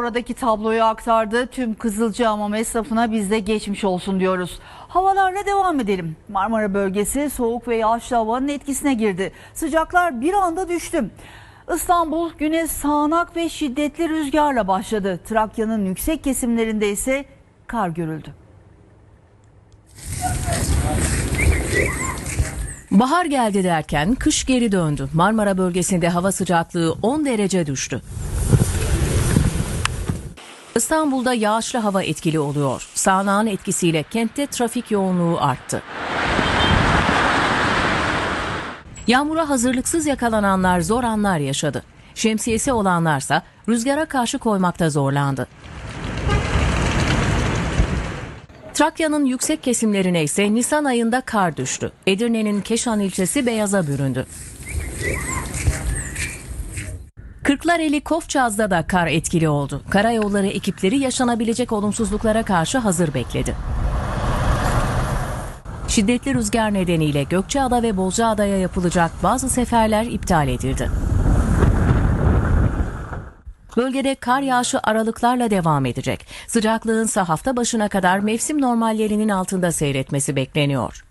oradaki tabloyu aktardı. Tüm Kızılcahamam esnafına biz de geçmiş olsun diyoruz. Havalarla devam edelim. Marmara bölgesi soğuk ve yağışlı havanın etkisine girdi. Sıcaklar bir anda düştü. İstanbul güne sağanak ve şiddetli rüzgarla başladı. Trakya'nın yüksek kesimlerinde ise kar görüldü. Bahar geldi derken kış geri döndü. Marmara bölgesinde hava sıcaklığı 10 derece düştü. İstanbul'da yağışlı hava etkili oluyor. Sağanağın etkisiyle kentte trafik yoğunluğu arttı. Yağmura hazırlıksız yakalananlar zor anlar yaşadı. Şemsiyesi olanlarsa rüzgara karşı koymakta zorlandı. Trakya'nın yüksek kesimlerine ise Nisan ayında kar düştü. Edirne'nin Keşan ilçesi beyaza büründü. Kırklareli Kofçaz'da da kar etkili oldu. Karayolları ekipleri yaşanabilecek olumsuzluklara karşı hazır bekledi. Şiddetli rüzgar nedeniyle Gökçeada ve Bozcaada'ya yapılacak bazı seferler iptal edildi. Bölgede kar yağışı aralıklarla devam edecek. Sıcaklığın ise hafta başına kadar mevsim normallerinin altında seyretmesi bekleniyor.